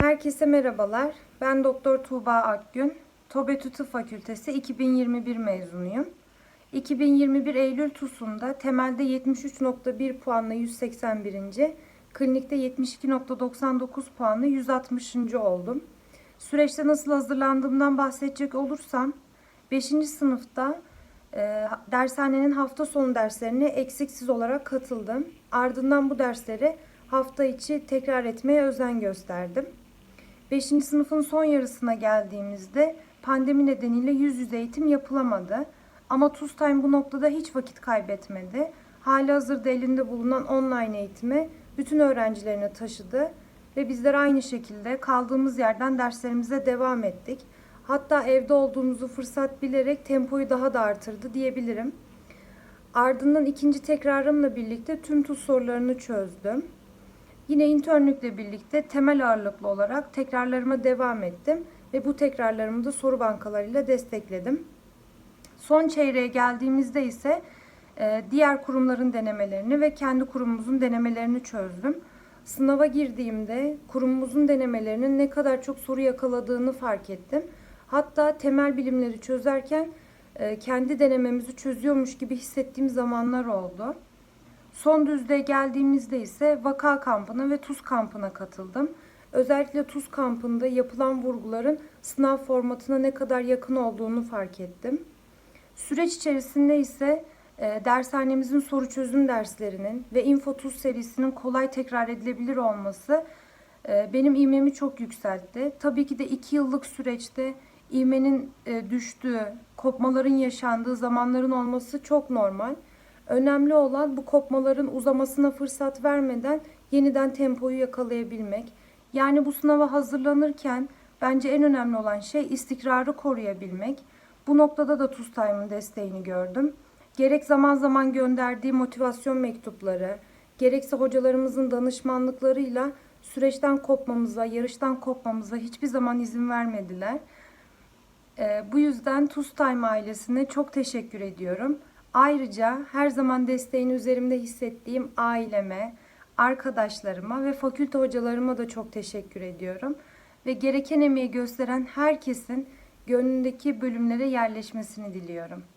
Herkese merhabalar. Ben Doktor Tuğba Akgün. TOBETÜ Tıp Fakültesi 2021 mezunuyum. 2021 Eylül TUS'unda temelde 73.1 puanla 181. Klinikte 72.99 puanla 160. oldum. Süreçte nasıl hazırlandığımdan bahsedecek olursam 5. sınıfta e, dershanenin hafta sonu derslerine eksiksiz olarak katıldım. Ardından bu dersleri hafta içi tekrar etmeye özen gösterdim. 5. sınıfın son yarısına geldiğimizde pandemi nedeniyle yüz yüze eğitim yapılamadı. Ama TUSTIME bu noktada hiç vakit kaybetmedi. Hali hazırda elinde bulunan online eğitimi bütün öğrencilerine taşıdı ve bizler aynı şekilde kaldığımız yerden derslerimize devam ettik. Hatta evde olduğumuzu fırsat bilerek tempoyu daha da artırdı diyebilirim. Ardından ikinci tekrarımla birlikte tüm TUS sorularını çözdüm. Yine internlükle birlikte temel ağırlıklı olarak tekrarlarıma devam ettim ve bu tekrarlarımı da soru bankalarıyla destekledim. Son çeyreğe geldiğimizde ise e, diğer kurumların denemelerini ve kendi kurumumuzun denemelerini çözdüm. Sınava girdiğimde kurumumuzun denemelerinin ne kadar çok soru yakaladığını fark ettim. Hatta temel bilimleri çözerken e, kendi denememizi çözüyormuş gibi hissettiğim zamanlar oldu. Son düzlüğe geldiğimizde ise vaka kampına ve tuz kampına katıldım. Özellikle tuz kampında yapılan vurguların sınav formatına ne kadar yakın olduğunu fark ettim. Süreç içerisinde ise e, dershanemizin soru çözüm derslerinin ve info tuz serisinin kolay tekrar edilebilir olması e, benim ivmemi çok yükseltti. Tabii ki de iki yıllık süreçte ivmenin e, düştüğü, kopmaların yaşandığı zamanların olması çok normal. Önemli olan bu kopmaların uzamasına fırsat vermeden yeniden tempoyu yakalayabilmek. Yani bu sınava hazırlanırken bence en önemli olan şey istikrarı koruyabilmek. Bu noktada da TUSTIME'ın desteğini gördüm. Gerek zaman zaman gönderdiği motivasyon mektupları, gerekse hocalarımızın danışmanlıklarıyla süreçten kopmamıza, yarıştan kopmamıza hiçbir zaman izin vermediler. Ee, bu yüzden TUSTIME ailesine çok teşekkür ediyorum. Ayrıca her zaman desteğini üzerimde hissettiğim aileme, arkadaşlarıma ve fakülte hocalarıma da çok teşekkür ediyorum. Ve gereken emeği gösteren herkesin gönlündeki bölümlere yerleşmesini diliyorum.